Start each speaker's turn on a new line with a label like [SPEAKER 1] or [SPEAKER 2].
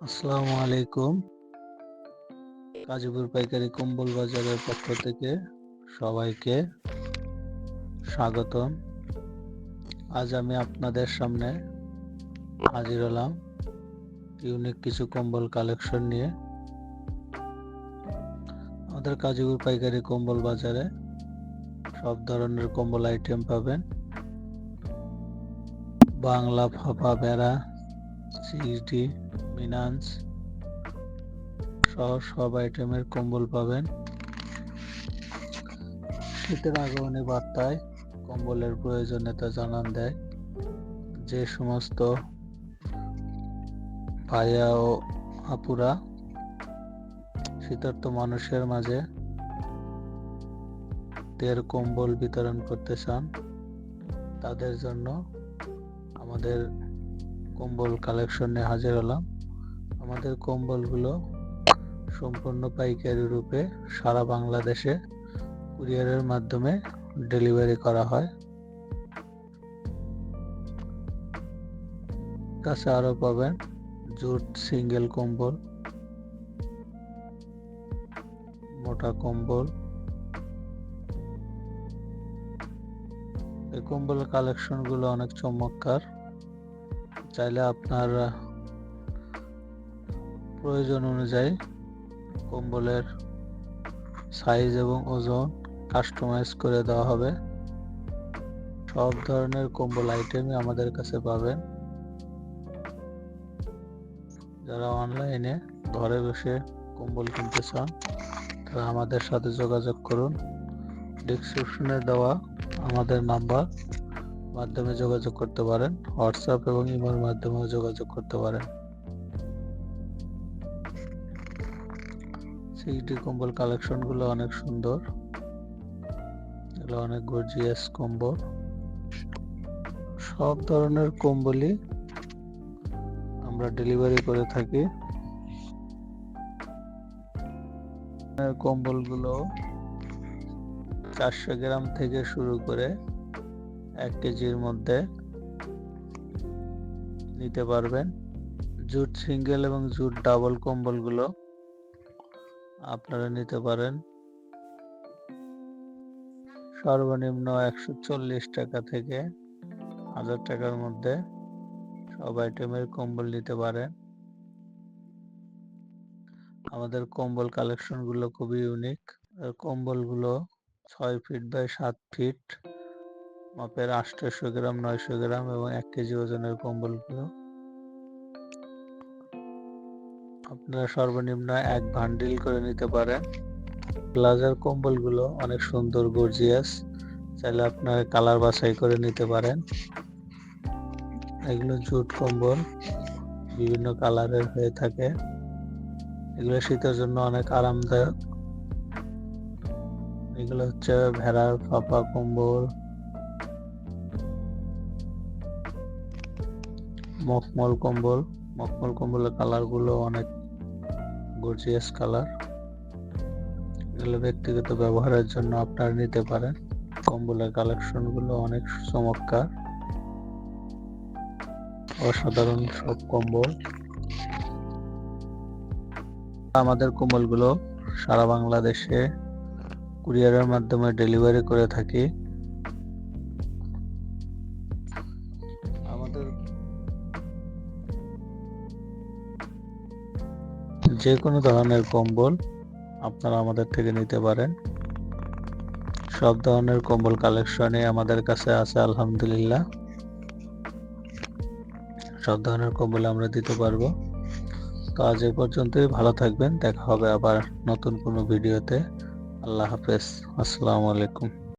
[SPEAKER 1] আসসালামু আলাইকুম। গাজীপুর পাইকারি কম্বল বাজারের পক্ষ থেকে সবাইকে স্বাগতম। আজ আমি আপনাদের সামনে হাজির হলাম ইউনিক কিছু কম্বল কালেকশন নিয়ে। আমাদের গাজীপুর পাইকারি কম্বল বাজারে সব ধরনের কম্বল আইটেম পাবেন। বাংলা ফাপা বেড়া সিক্সডি মিনান্স সহ সব আইটেমের কম্বল পাবেন। শীতের আগমনী বার্তায় কম্বলের প্রয়োজনীয়তা জানান দেয়। যে সমস্ত ভাইয়া ও আপুরা শীতার্থ মানুষের মাঝে তের কম্বল বিতরণ করতে চান, তাদের জন্য আমাদের কম্বল কালেকশন হাজির হলাম। আমাদের কম্বলগুলো সম্পূর্ণ পাইকারি রূপে সারা বাংলাদেশে কুরিয়ারের মাধ্যমে ডেলিভারি করা হয়। কাছে আরও পাবেন জুট সিঙ্গেল কম্বল, মোটা কম্বল। এই কম্বলের কালেকশনগুলো অনেক চমৎকার। চাইলে আপনার প্রয়োজন অনুযায়ী কম্বলের সাইজ এবং ওজন কাস্টমাইজ করে দেওয়া হবে। সব ধরনের কম্বল আইটেমই আমাদের কাছে পাবেন। যারা অনলাইনে ঘরে বসে কম্বল কিনতে চান, তারা আমাদের সাথে যোগাযোগ করুন। ডিসক্রিপশনে দেওয়া আমাদের নাম্বার মাধ্যমে যোগাযোগ করতে পারেন। হোয়াটসঅ্যাপ এবং ইমেল মাধ্যমেও যোগাযোগ করতে পারেন। সিডি কম্বল কালেকশনগুলো অনেক সুন্দর। এগুলো অনেক গর্জিয়াস কম্বল। সব ধরনের কম্বলই আমরা ডেলিভারি করে থাকি। কম্বলগুলো চারশো গ্রাম থেকে শুরু করে এক কেজির মধ্যে নিতে পারবেন। জুট সিঙ্গেল এবং জুট ডাবল কম্বলগুলো আপনারা নিতে পারেন। সর্বনিম্ন একশো চল্লিশ টাকা থেকে হাজার টাকার মধ্যে সব আইটেমের কম্বল নিতে পারেন। আমাদের কম্বল কালেকশনগুলো খুবই ইউনিক কম্বলগুলো ছয় ফিট বাই সাত ফিট মাপের আটশোশো গ্রাম, নয়শো গ্রাম এবং এক কেজি ওজনের কম্বলগুলো। আপনারা সর্বনিম্ন এক ভান্ডিল করে নিতে পারেন। ব্লাজার কম্বলগুলো অনেক সুন্দর গর্জিয়াস চাইলে আপনারা কালার বাছাই করে নিতে পারেন। এগুলো জুট কম্বল, বিভিন্ন কালারের হয়ে থাকে। এগুলো শীতের জন্য অনেক আরামদায়ক। এগুলো হচ্ছে ভেড়ার ফাঁপা কম্বল। মখমল কম্বল। মখমল কম্বলের কালারগুলো অনেক গর্জিয়াস কালার এগুলো ব্যক্তিগত ব্যবহারের জন্য আপনারা নিতে পারেন। কম্বলের কালেকশনগুলো অনেক চমৎকার। অসাধারণ সব কম্বল। আমাদের কম্বলগুলো সারা বাংলাদেশে কুরিয়ারের মাধ্যমে ডেলিভারি করে থাকি। যে কোনো ধরনের কম্বল আপনারা আমাদের থেকে নিতে পারেন। সব ধরনের কম্বল কালেকশনে আমাদের কাছে আছে, আলহামদুলিল্লাহ। সব ধরনের কম্বল আমরা দিতে পারব। তো আজ এ পর্যন্তই, ভালো থাকবেন, দেখা হবে আবার নতুন কোনো ভিডিওতে। আল্লাহ হাফেজ, আসসালামু আলাইকুম।